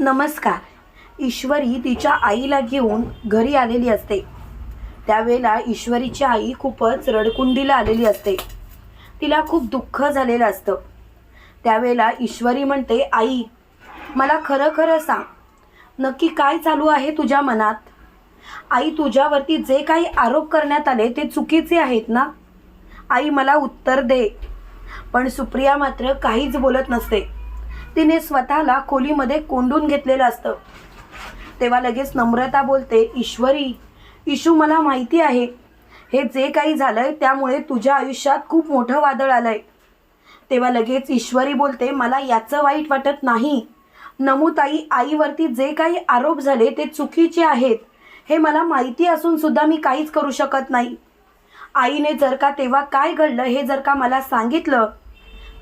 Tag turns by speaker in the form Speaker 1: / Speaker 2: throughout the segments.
Speaker 1: नमस्कार. ईश्वरी तिच्या आईला घेऊन घरी आलेली असते. त्यावेळेला ईश्वरीची आई खूपच रडकुंडीला आलेली असते. तिला खूप दुःख झालेलं असतं. त्यावेळेला ईश्वरी म्हणते आई मला खरं खरं सांग. नक्की काय चालू आहे तुझ्या मनात? आई तुझ्यावरती जे काही आरोप करण्यात आले ते चुकीचे आहेत ना? आई मला उत्तर दे. पण सुप्रिया मात्र काहीच बोलत नसते. तिने स्वतःला खोलीमध्ये कोंडून घेतलेलं असतं. तेव्हा लगेच नम्रता बोलते ईश्वरी इशू मला माहिती आहे. हे जे काही झालंय त्यामुळे तुझ्या आयुष्यात खूप मोठं वादळ आलंय. तेव्हा लगेच ईश्वरी बोलते मला याचं वाईट वाटत नाही. नमुताई आईवरती जे काही आरोप झाले ते चुकीचे आहेत. हे मला माहिती असून सुद्धा मी काहीच करू शकत नाही. आईने जर का तेव्हा काय घडलं हे जर का मला सांगितलं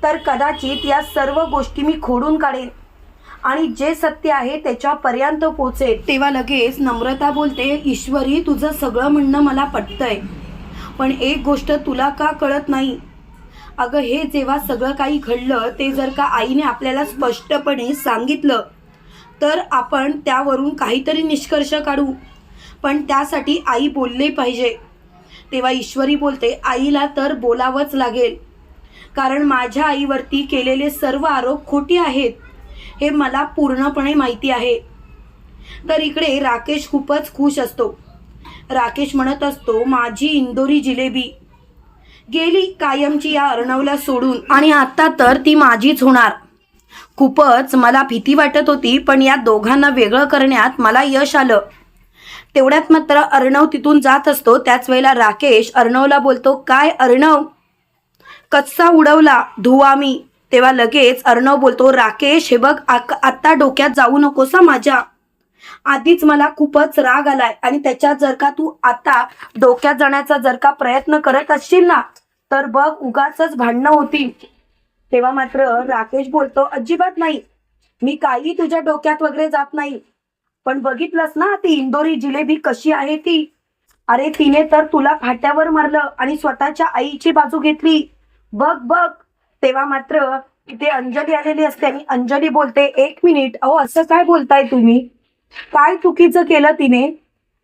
Speaker 1: तर कदाचित या सर्व गोष्टी मी खोडून काढेन. आणि जे सत्य आहे त्याच्यापर्यंत पोचेल तेव्हा लगेच नम्रता बोलते ईश्वरी तुझं सगळं म्हणणं मला पटतंय. पण एक गोष्ट तुला का कळत नाही? अगं हे जेव्हा सगळं काही घडलं ते जर का आईने आपल्याला स्पष्टपणे सांगितलं तर आपण त्यावरून काहीतरी निष्कर्ष काढू. पण त्यासाठी आई बोलले पाहिजे. तेव्हा ईश्वरी बोलते आईला तर बोलावंच लागेल. कारण माझ्या आईवरती केलेले सर्व आरोप खोटे आहेत हे मला पूर्णपणे माहिती आहे. तर इकडे राकेश खूपच खुश असतो. राकेश म्हणत असतो माझी इंदोरी जिलेबी गेली कायमची या अर्णवला सोडून. आणि आता तर ती माझीच होणार. खूपच मला भीती वाटत होती पण या दोघांना वेगळं करण्यात मला यश आलं. तेवढ्यात मात्र अर्णव तिथून जात असतो. त्याच वेळेला राकेश अर्णवला बोलतो काय अर्णव? कच्चा उडवला धुवा मी. तेव्हा लगेच अर्णव बोलतो राकेश हे बघ आत्ता डोक्यात जाऊ नकोस माझ्या. आधीच मला खूपच राग आलाय आणि त्याच्यात जर का तू आता डोक्यात जाण्याचा जर का प्रयत्न करत असशील ना तर बघ उगाच भांडणं होती. तेव्हा मात्र राकेश बोलतो अजिबात नाही. मी काही तुझ्या डोक्यात वगैरे जात नाही. पण बघितलंस ना ती इंदोरी जिलेबी कशी आहे ती? अरे तिने तर तुला फाट्यावर मारलं आणि स्वतःच्या आईची बाजू घेतली. बघ बघ. तेव्हा मात्र तिथे अंजली आलेली असते आणि अंजली बोलते एक मिनिट अहो असं काय बोलताय तुम्ही? काय चुकीचं केलं तिने?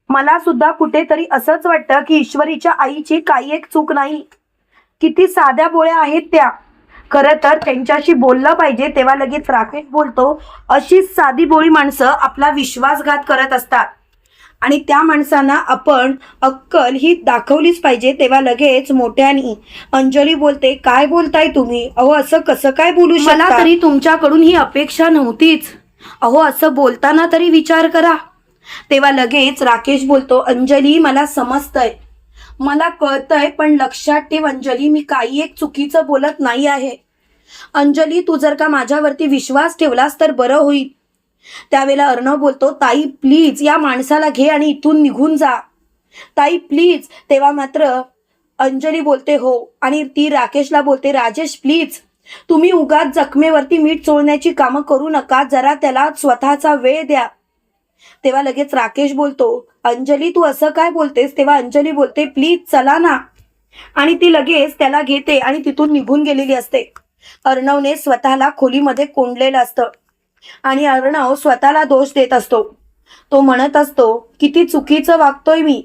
Speaker 1: मला सुद्धा कुठेतरी असंच वाटतं की ईश्वरीच्या आईची काही एक चूक नाही. किती साध्या बोळ्या आहेत त्या. खरं तर त्यांच्याशी बोललं पाहिजे तेव्हा लगेच राकेश बोलतो अशीच साधी बोळी माणसं आपला विश्वासघात करत असतात. आणि त्या माणसांना आपण अक्कल ही दाखवलीच पाहिजे तेव्हा लगेच मोठ्यानी अंजली बोलते काय बोलताय तुम्ही? अहो असं कसं काय बोलू मला तरी तुमच्याकडून ही अपेक्षा नव्हतीच. अहो असं बोलताना तरी विचार करा. तेव्हा लगेच राकेश बोलतो अंजली मला समजतंय. मला कळतंय पण लक्षात ठेव अंजली मी काही एक चुकीचं बोलत नाही आहे. अंजली तू जर का माझ्यावरती विश्वास ठेवलास तर बरं होईल. त्यावेळेला अर्णव बोलतो ताई प्लीज या माणसाला घे आणि इथून निघून जा. ताई प्लीज तेव्हा मात्र अंजली बोलते हो. आणि ती राकेशला बोलते राजेश प्लीज तुम्ही उगाच जखमेवरती मीठ चोळण्याची कामं करू नका जरा त्याला स्वतःचा वेळ द्या. तेव्हा लगेच राकेश बोलतो अंजली तू असं काय बोलतेस? तेव्हा अंजली बोलते प्लीज चला ना. आणि ती लगेच त्याला घेते आणि तिथून निघून गेलेली असते. अर्णवने स्वतःला खोलीमध्ये कोंडलेलं असतं. आणि अर्णव स्वतःला दोष देत असतो. तो म्हणत असतो किती चुकीचं वागतोय मी.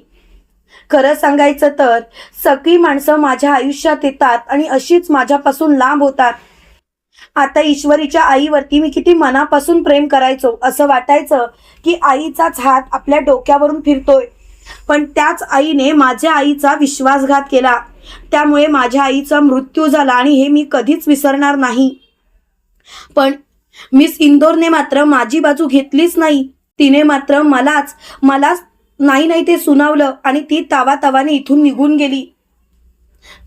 Speaker 1: खरं सांगायचं तर सगळी माणसं माझ्या आयुष्यात येतात आणि अशीच माझ्यापासून लांब होतात. आता ईश्वरीच्या आईवरती मी किती मनापासून प्रेम करायचो असं वाटायचं की आईचाच हात आपल्या डोक्यावरून फिरतोय. पण त्याच आईने माझ्या आईचा विश्वासघात केला. त्यामुळे माझ्या आईचा मृत्यू झाला आणि हे मी कधीच विसरणार नाही. पण मिस इंदोरने मात्र माझी बाजू घेतलीच नाही. तिने मात्र मलाच मलाच नाही नाही ते सुनावलं आणि ती तावा तावाने इथून निघून गेली.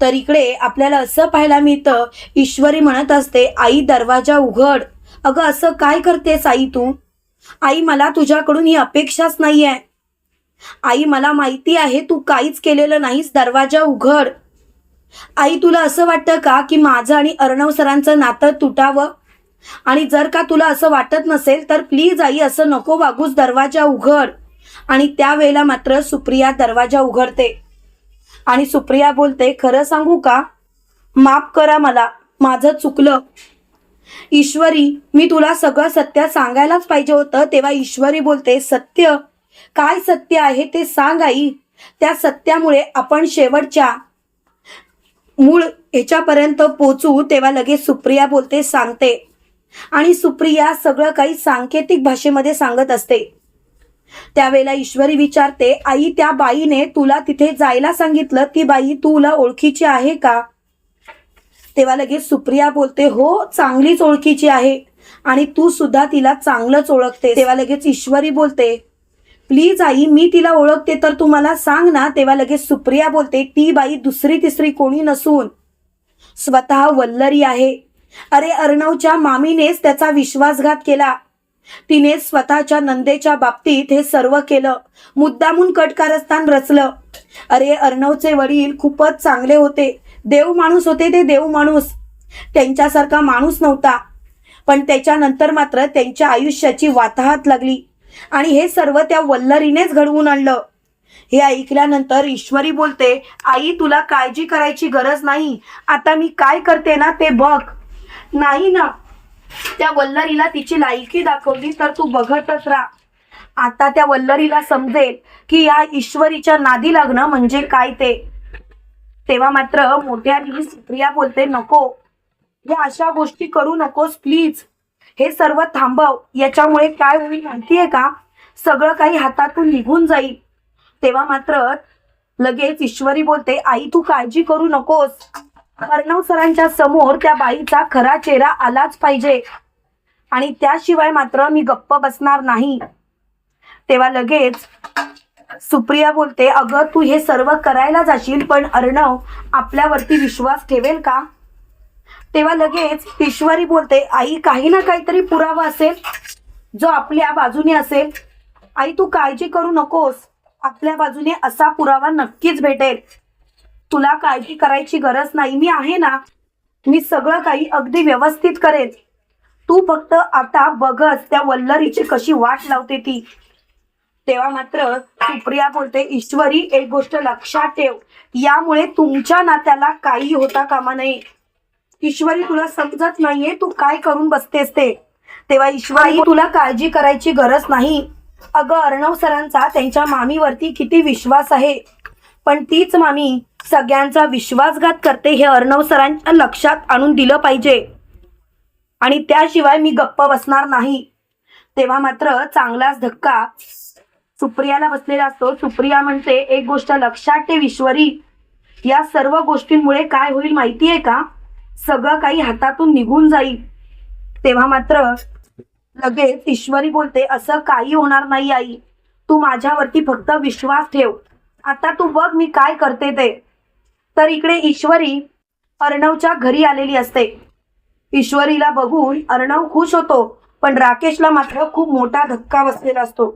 Speaker 1: तर इकडे आपल्याला असं पाहायला मिळतं ईश्वरी म्हणत असते आई दरवाजा उघड. अगं असं काय करतेस आई तू? आई मला तुझ्याकडून ही अपेक्षाच नाहीये. आई मला माहिती आहे तू काहीच केलेलं नाहीस दरवाजा उघड. आई तुला असं वाटतं का की माझं आणि अर्णव सरांचं नातं तुटावं? आणि जर का तुला असं वाटत नसेल तर प्लीज आई असं नको वागूस दरवाजा उघड. आणि त्यावेळेला मात्र सुप्रिया दरवाजा उघडते. आणि सुप्रिया बोलते खरं सांगू का? माफ करा मला माझं चुकलं. ईश्वरी मी तुला सगळं सत्य सांगायलाच पाहिजे होतं तेव्हा ईश्वरी बोलते सत्य? काय सत्य आहे ते सांग आई. त्या सत्यामुळे आपण शेवटच्या मूळ ह्याच्यापर्यंत पोचू. तेव्हा लगेच सुप्रिया बोलते सांगते. आणि सुप्रिया सगळं काही सांकेतिक भाषेमध्ये सांगत असते. त्यावेळेला ईश्वरी विचारते आई त्या बाईने तुला तिथे जायला सांगितलं? ती बाई तुला ओळखीची आहे का? तेव्हा लगेच सुप्रिया बोलते हो चांगलीच ओळखीची आहे आणि तू सुद्धा तिला चांगलंच ओळखते तेव्हा लगेच ईश्वरी बोलते प्लीज आई मी तिला ओळखते तर तू मला सांग ना. तेव्हा लगेच सुप्रिया बोलते ती बाई दुसरी तिसरी कोणी नसून स्वतः वल्लरी आहे. अरे अर्णवच्या मामीनेच त्याचा विश्वासघात केला. तिने स्वतःच्या नंदेच्या बाबतीत हे सर्व केलं. मुद्दामून कटकारस्थान रचलं. अरे अर्णवचे वडील खूपच चांगले होते. देव माणूस होते ते देव माणूस. त्यांच्यासारखा माणूस नव्हता. पण त्याच्यानंतर मात्र त्यांच्या आयुष्याची वाताहात लागली. आणि हे सर्व त्या वल्लरीनेच घडवून आणलं. हे ऐकल्यानंतर ईश्वरी बोलते आई तुला काळजी करायची गरज नाही. आता मी काय करते ना ते बघ. नाही ना. त्या वल्लरीला तिची लायकी दाखवली तर तू बघतच राहा. आता त्या वल्लरीला समजेल की या ईश्वरीच्या नादी लागणं म्हणजे काय ते. तेव्हा मात्र मोठ्या प्रिया बोलते नको. या अशा गोष्टी करू नकोस प्लीज हे सर्व थांबव. याच्यामुळे काय होईल माहितीये का? सगळं काही हातातून निघून जाईल. तेव्हा मात्र लगेच ईश्वरी बोलते आई तू काळजी करू नकोस. अर्णव सरांच्या समोर त्या बाईचा खरा चेहरा आलाच पाहिजे. आणि त्याशिवाय मात्र मी गप्प बसणार नाही. तेव्हा लगेच सुप्रिया बोलते अगं तू हे सर्व करायला जाशील पण अर्णव आपल्यावरती विश्वास ठेवेल का? तेव्हा लगेच ईश्वरी बोलते आई काही ना काहीतरी पुरावा असेल. जो आपल्या बाजूने असेल. आई तू काळजी करू नकोस. आपल्या बाजूने असा पुरावा नक्कीच भेटेल. तुला काळजी करायची गरज नाही. मी आहे ना मी सगळं काही अगदी व्यवस्थित करेन. तू फक्त आता बघच त्या वल्लरीची कशी वाट लावते ती. तेव्हा मात्र सुप्रिया बोलते ईश्वरी एक गोष्ट लक्षात ठेव. यामुळे तुमच्या नात्याला काही होता कामा नये. ईश्वरी तुला समजत नाहीये तू काय करून बसतेस ते. तेव्हा ईश्वरी तुला काळजी करायची गरज नाही. अगं अर्णव सरांचा त्यांच्या मामीवरती किती विश्वास आहे. पण तीच मामी सगळ्यांचा विश्वासघात करते हे अर्णव सरांच्या लक्षात आणून दिलं पाहिजे. आणि त्याशिवाय मी गप्प बसणार नाही. तेव्हा मात्र चांगलाच धक्का सुप्रियाला बसलेला असतो. सुप्रिया म्हणते एक गोष्ट लक्षात ठेव ईश्वरी या सर्व गोष्टींमुळे काय होईल माहिती आहे का? सगळं काही हातातून निघून जाईल. तेव्हा मात्र लगेच ईश्वरी बोलते असं काही होणार नाही आई. तू माझ्यावरती फक्त विश्वास ठेव. आता तू बघ मी काय करते ते. तर इकडे ईश्वरी अर्णवच्या घरी आलेली असते. ईश्वरीला बघून अर्णव खुश होतो पण राकेशला मात्र खूप मोठा धक्का बसलेला असतो.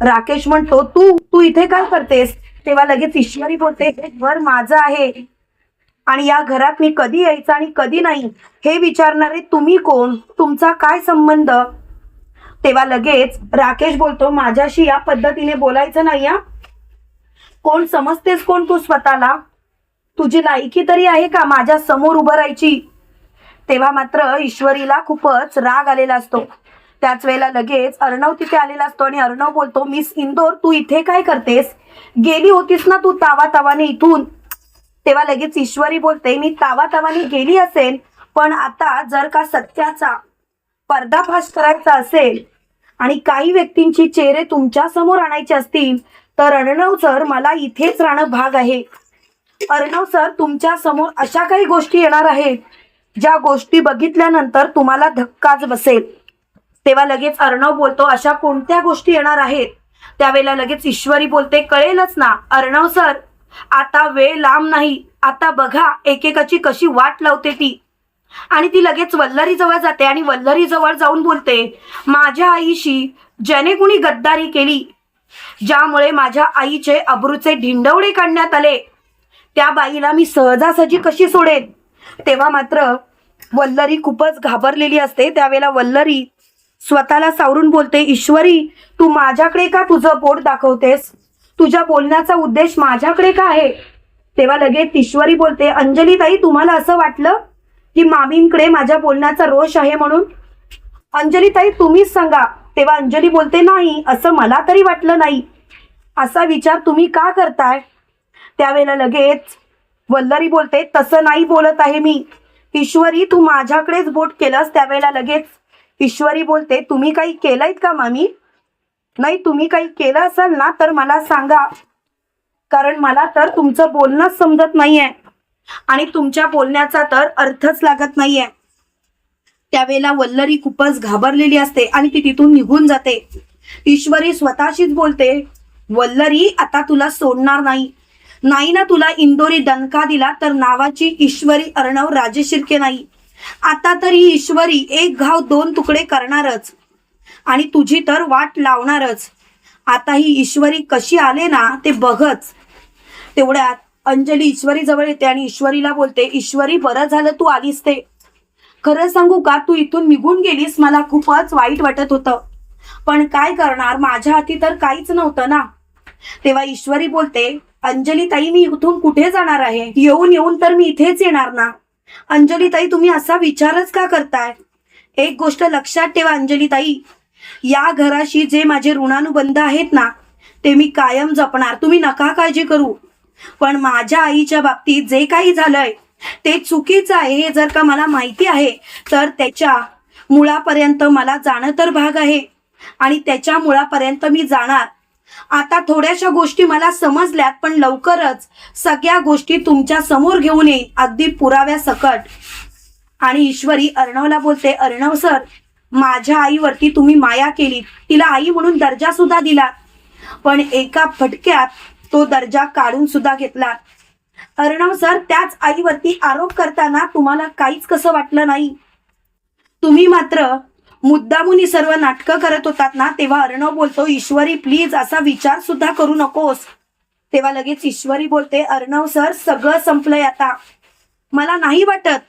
Speaker 1: राकेश म्हणतो तू तू इथे काय करतेस? तेव्हा लगेच ईश्वरी बोलते हे घर माझं आहे. आणि या घरात मी कधी यायचं आणि कधी नाही? हे विचारणारे तुम्ही कोण? तुमचा काय संबंध? तेव्हा लगेच राकेश बोलतो माझ्याशी या पद्धतीने बोलायचं नाही या कोण समजतेस कोण तू स्वतःला? तुझी लायकी तरी आहे का माझ्यासमोर उभं राहायची? तेव्हा मात्र ईश्वरीला खूपच राग आलेला असतो. त्याच वेळेला लगेच अर्णव तिथे आलेला असतो आणि अर्णव बोलतो मिस इंदोर तू इथे काय करतेस? गेली होतीस ना तू तावा तावाने इथून? तेव्हा लगेच ईश्वरी बोलते मी तावा तावाने गेली असेल पण आता जर का सत्याचा पर्दाफाश करायचा असेल आणि काही व्यक्तींची चेहरे तुमच्यासमोर आणायचे असतील तर अर्णव सर मला इथेच राहणं भाग आहे. अर्णव सर तुमच्यासमोर अशा काही गोष्टी येणार आहेत ज्या गोष्टी बघितल्यानंतर तुम्हाला धक्काच बसेल. तेव्हा लगेच अर्णव बोलतो अशा कोणत्या गोष्टी येणार आहेत? त्यावेळेला लगेच ईश्वरी बोलते कळेलच ना. अर्णव सर आता वेळ लांब नाही. आता बघा एकेकाची कशी वाट लावते ती. आणि ती लगेच वल्लरी जवळ जाते आणि वल्लरी जवळ जाऊन बोलते माझ्या आईशी ज्याने कुणी गद्दारी केली ज्यामुळे माझ्या आईचे अब्रूचे ढिंडवडे काढण्यात आले. त्या बाईला मी सहजासहजी कशी सोडेन? तेव्हा मात्र वल्लरी खूपच घाबरलेली असते. त्यावेळेला वल्लरी स्वतःला सावरून बोलते ईश्वरी तू माझ्याकडे का तुझं बोट दाखवतेस? तुझ्या बोलण्याचा उद्देश माझ्याकडे का आहे? तेव्हा लगेच ईश्वरी बोलते अंजली ताई तुम्हाला असं वाटलं की मामींकडे माझ्या बोलण्याचा रोष आहे म्हणून? अंजली ताई तुम्हीच सांगा. तेव्हा अंजली बोलते नाही असं मला तरी वाटलं नाही. असा विचार तुम्ही का करताय? त्यावेळेला लगेच वल्लरी बोलते तसं नाही बोलत आहे मी. ईश्वरी तू माझ्याकडेच बोट केलंस. त्यावेळेला लगेच ईश्वरी बोलते तुम्ही काही केलंयत का मामी? नाही तुम्ही काही केलं असाल ना तर मला सांगा. कारण मला तर तुमचं बोलणंच समजत नाहीये आणि तुमच्या बोलण्याचा तर अर्थच लागत नाहीये. त्यावेळेला वल्लरी खूपच घाबरलेली असते आणि ती तिथून निघून जाते. ईश्वरी स्वतःशीच बोलते वल्लरी आता तुला सोडणार नाही. नाही ना तुला इंदोरी दणका दिला तर नावाची ईश्वरी अर्णव राजशिर्के नाही. आता तरी ईश्वरी एक घाव दोन तुकडे करणारच आणि तुझी तर वाट लावणारच. आता ही ईश्वरी कशी आले ना ते बघच. तेवढ्यात अंजली ईश्वरी जवळ येते आणि ईश्वरीला बोलते ईश्वरी बरं झालं तू आलीस ते. खरं सांगू का तू इथून निघून गेलीस मला खूपच वाईट वाटत होतं. पण काय करणार माझ्या हाती तर काहीच नव्हतं ना. तेव्हा ईश्वरी बोलते अंजली ताई मी इथून कुठे जाणार आहे? येऊन येऊन तर मी इथेच येणार ना. अंजली ताई तुम्ही असा विचारच का करताय? एक गोष्ट लक्षात ठेवा अंजली ताई या घराशी जे माझे ऋणानुबंध आहेत ना ते मी कायम जपणार. तुम्ही नका काळजी करू. पण माझ्या आईच्या बाबतीत जे काही झालंय ते चुकीचं आहे हे जर का मला माहिती आहे तर त्याच्या मुळापर्यंत मला जाणं तर भाग आहे. आणि त्याच्या मुळापर्यंत मी जाणार. आता थोड्याशा गोष्टी मला समजल्यात पण लवकरच सगळ्या गोष्टी तुमच्यासमोर घेऊन येईन अगदी पुराव्या सकट. आणि ईश्वरी अर्णवला बोलते अर्णव सर माझ्या आईवरती तुम्ही माया केली तिला आई म्हणून दर्जा सुद्धा दिला. पण एका फटक्यात तो दर्जा काढून सुद्धा घेतला. अर्णव सर त्याच आईवरती आरोप करताना तुम्हाला काहीच कसं वाटलं नाही? तुम्ही मात्र मुद्दामुनी सर्व नाटकं करत होतात ना तेव्हा अर्णव बोलतो ईश्वरी प्लीज असा विचार सुद्धा करू नकोस. तेव्हा लगेच ईश्वरी बोलते अर्णव सर सगळं संपलंय आता. मला नाही वाटत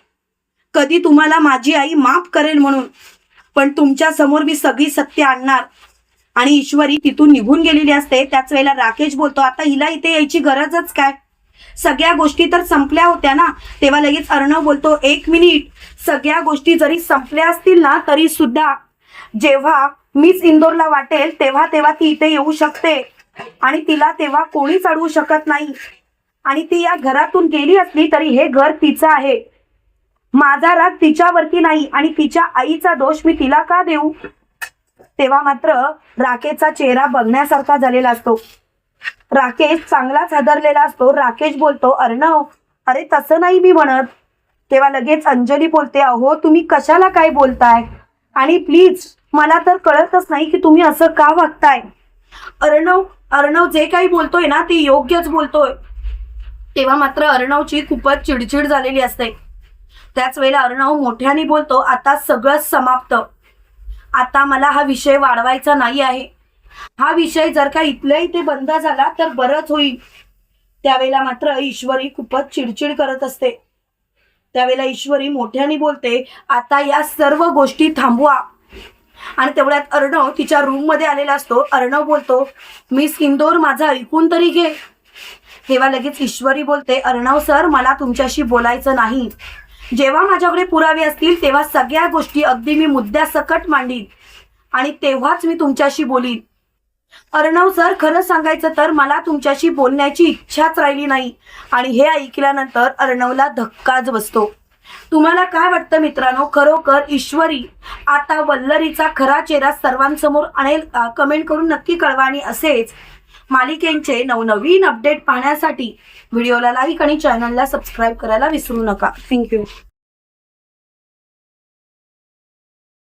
Speaker 1: कधी तुम्हाला माझी आई माफ करेल म्हणून पण तुमच्यासमोर मी सगळी सत्य आणणार. आणि ईश्वरी तिथून निघून गेलेली असते. त्याच वेळेला राकेश बोलतो आता हिला इथे यायची गरजच काय? सगळ्या गोष्टी तर संपल्या होत्या ना? तेव्हा लगेच अर्णव बोलतो एक मिनिट. सगळ्या गोष्टी जरी संपल्या असतील ना तरी सुद्धा जेव्हा मीच इंदोरला वाटेल तेव्हा तेव्हा ती इथे येऊ शकते. आणि तिला तेव्हा कोणीच अडवू शकत नाही. आणि ती या घरातून गेली असली तरी हे घर तिचं आहे. माझा राग तिच्यावरती नाही आणि तिच्या आईचा दोष मी तिला का देऊ? तेव्हा मात्र राखेचा चेहरा बघण्यासारखा झालेला असतो. राकेश चांगलाच हादरलेला असतो. राकेश बोलतो अर्णव हो. अरे तसं नाही मी म्हणत. तेव्हा लगेच अंजली बोलते अहो तुम्ही कशाला काय बोलताय? आणि प्लीज मला तर कळतच नाही की तुम्ही असं का वागताय. अर्णव अर्णव जे काही बोलतोय ना ते योग्यच बोलतोय. तेव्हा मात्र अर्णवची खूपच चिडचिड झालेली असते. त्याच वेळेला अर्णव मोठ्याने बोलतो आता सगळं समाप्त. आता मला हा विषय वाढवायचा नाही आहे. हा विषय जर का इथल्या इथे बंद झाला तर बरंच होईल. त्यावेळेला मात्र ईश्वरी खूपच चिडचिड करत असते. त्यावेळेला ईश्वरी मोठ्याने बोलते आता या सर्व गोष्टी थांबवा. आणि तेवढ्यात अर्णव तिच्या रूममध्ये आलेला असतो. अर्णव बोलतो मी इंदोर माझा ऐकून तरी घे. तेव्हा लगेच ईश्वरी बोलते अर्णव सर मला तुमच्याशी बोलायचं नाही. जेव्हा माझ्याकडे पुरावे असतील तेव्हा सगळ्या गोष्टी अगदी मी मुद्द्यासकट मांडीन आणि तेव्हाच मी तुमच्याशी बोलीन. अर्णव सर खरं सांगायचं तर मला तुमच्याशी बोलण्याची इच्छाच राहिली नाही. आणि हे ऐकल्यानंतर अर्णवला धक्काच बसतो. तुम्हाला काय वाटतं मित्रांनो? खरोखर ईश्वरी आता वल्लरीचा खरा चेहरा सर्वांसमोर आणेल कमेंट करून नक्की कळवा आणि असेच मालिकेंचे नवनवीन अपडेट पाहण्यासाठी व्हिडिओला लाईक आणि चॅनलला सबस्क्राईब करायला विसरू नका. थँक्यू